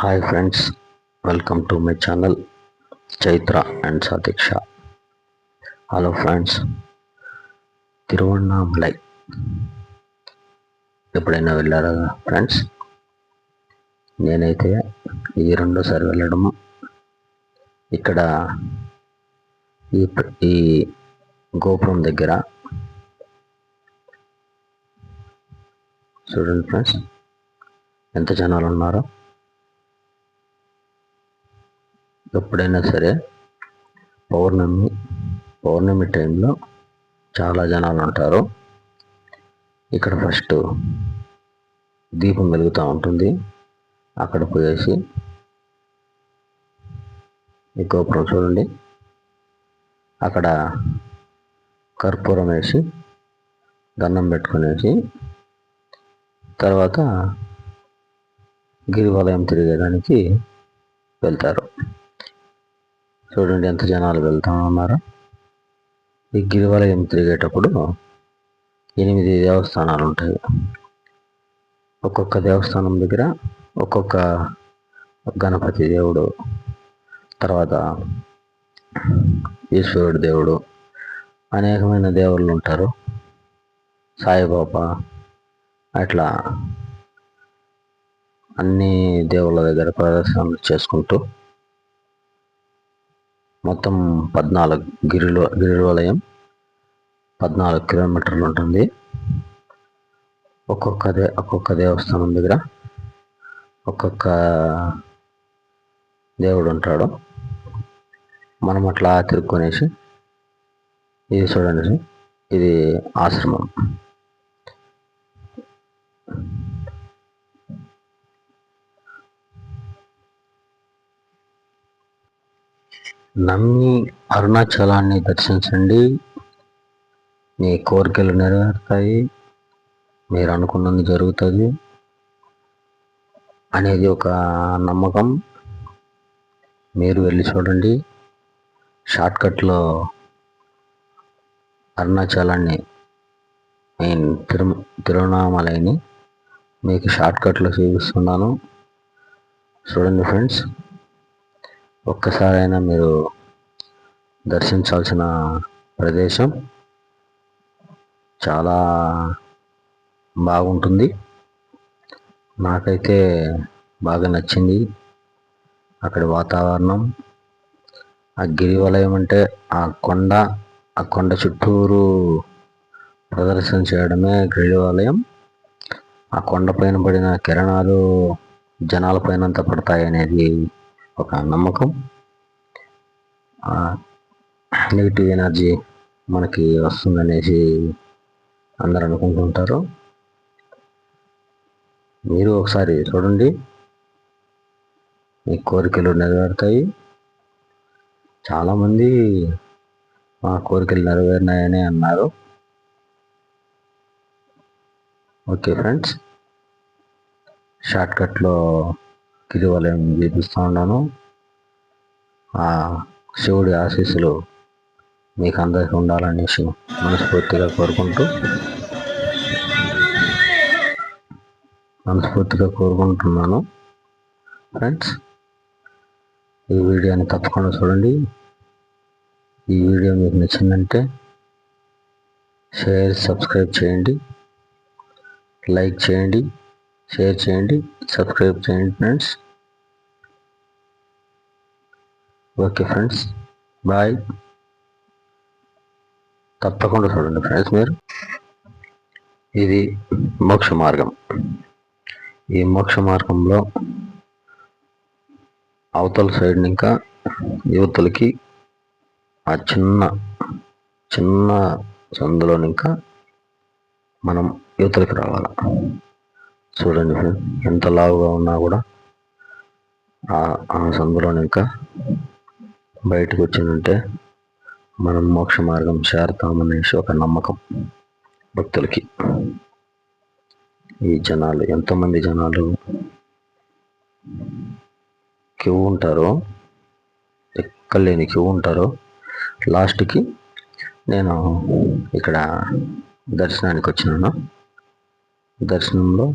Hi friends welcome to my channel Chaitra and Satiksha hello friends Tiruvannamalai ఎప్పుడైనా వెళ్ళారా friends నేనైతే ఇది రెండోసారి వెళ్ళడము. ఇక్కడ ఈ ఈ గోపురం దగ్గర. చూడండి ఫ్రెండ్స్ ఎంత జనాలు ఉన్నారో. ఎప్పుడైనా సరే పౌర్ణమి పౌర్ణమి టైంలో చాలా జనాలు ఉంటారు. ఇక్కడ ఫస్ట్ దీపం వెలుగుతూ ఉంటుంది. అక్కడ పోయేసి ఈ గోపురం చూడండి. అక్కడ కర్పూరం వేసి దండం పెట్టుకునేసి తర్వాత గిరివలయం తిరిగేదానికి వెళ్తారు. చూడండి ఎంత జనాలు వెళ్తా ఉన్నారు. ఈ గిరివలయం తిరిగేటప్పుడు ఎనిమిది దేవస్థానాలు ఉంటాయి. ఒక్కొక్క దేవస్థానం దగ్గర ఒక్కొక్క గణపతి దేవుడు తర్వాత ఈశ్వరుడు దేవుడు అనేకమైన దేవుళ్ళు ఉంటారు. సాయిబాబా అట్లా అన్ని దేవుళ్ళ దగ్గర ప్రదర్శనలు చేసుకుంటూ మొత్తం పద్నాలుగు గిరిలో గిరివలయం పద్నాలుగు కిలోమీటర్లు ఉంటుంది. ఒక్కొక్క దే ఒక్కొక్క దేవస్థానం దగ్గర ఒక్కొక్క దేవుడు ఉంటాడు. మనం అట్లా తిరుక్కునేసి ఇది చూడండి ఇది ఆశ్రమం. నమ్మి అరుణాచలాన్ని దర్శించండి. మీ కోరికలు నెరవేరుతాయి. మీరు అనుకున్నది జరుగుతుంది అనేది ఒక నమ్మకం. మీరు వెళ్ళి చూడండి. షార్ట్కట్లో అరుణాచలాన్ని మెయిన్ తిరు తిరువణామలైని మీకు షార్ట్కట్లో చూపిస్తున్నాను. చూడండి ఫ్రెండ్స్. ఒక్కసారైనా మీరు దర్శించాల్సిన ప్రదేశం చాలా బాగుంటుంది. నాకైతే బాగా నచ్చింది. అక్కడి వాతావరణం ఆ గిరివలయం అంటే ఆ కొండ ఆ కొండ చుట్టూరు ప్రదర్శన చేయడమే గిరివలయం. ఆ కొండపైన పడిన కిరణాలు జనాల పైనంత పడతాయి అనేది ఒక నమ్మకం. నెగిటివ్ ఎనర్జీ మనకి వస్తుందనేసి అందరు అనుకుంటుంటారు. మీరు ఒకసారి చూడండి. మీ కోరికలు నెరవేరుతాయి. చాలామంది మా కోరికలు నెరవేరినాయని అన్నారు. ఓకే ఫ్రెండ్స్ షార్ట్కట్లో గిరివలయం చేపిస్తూ ఉన్నాను ఆ శివుడి ఆశీస్సులు మీకు అందరికీ ఉండాలనేసి మనస్ఫూర్తిగా కోరుకుంటూ మనస్ఫూర్తిగా కోరుకుంటున్నాను. ఫ్రెండ్స్ ఈ వీడియోని తప్పకుండా చూడండి. ఈ వీడియో మీకు నచ్చిందంటే షేర్ సబ్స్క్రైబ్ చేయండి. లైక్ చేయండి షేర్ చేయండి సబ్స్క్రైబ్ చేయండి ఫ్రెండ్స్. Okay friends bye. తప్పకుండా చూడండి ఫ్రెండ్స్ మీరు. ఇది మోక్ష మార్గం. ఈ మోక్ష మార్గంలో అవతల సైడ్ ఇంకా యువతులకి ఆ చిన్న చిన్న సందులో ఇంకా మనం యువతలకి రావాలి. చూడండి ఫ్రెండ్స్ ఎంత లావుగా ఉన్నా కూడా ఆ సందులో ఇంకా బయటకు వచ్చిందంటే మనం మోక్ష మార్గం చేరతామనేసి ఒక నమ్మకం భక్తులకి. ఈ జనాలు ఎంతోమంది జనాలు క్యూ ఉంటారో ఎక్కలేని క్యూ ఉంటారో లాస్ట్కి నేను ఇక్కడ దర్శనానికి వచ్చినాను. దర్శనంలో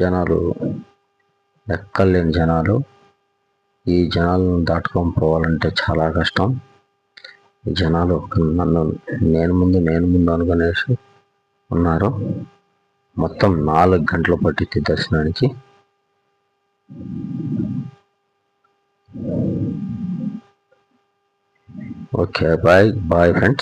జనాలు ఎక్కలేని జనాలు ఈ జనాలను దాటుకొని పోవాలంటే చాలా కష్టం. ఈ జనాలు నన్ను నేను ముందు నేను ముందు అనుకునేసి ఉన్నారు. మొత్తం నాలుగు గంటలు పట్టింది దర్శనానికి. Okay bye bye friends.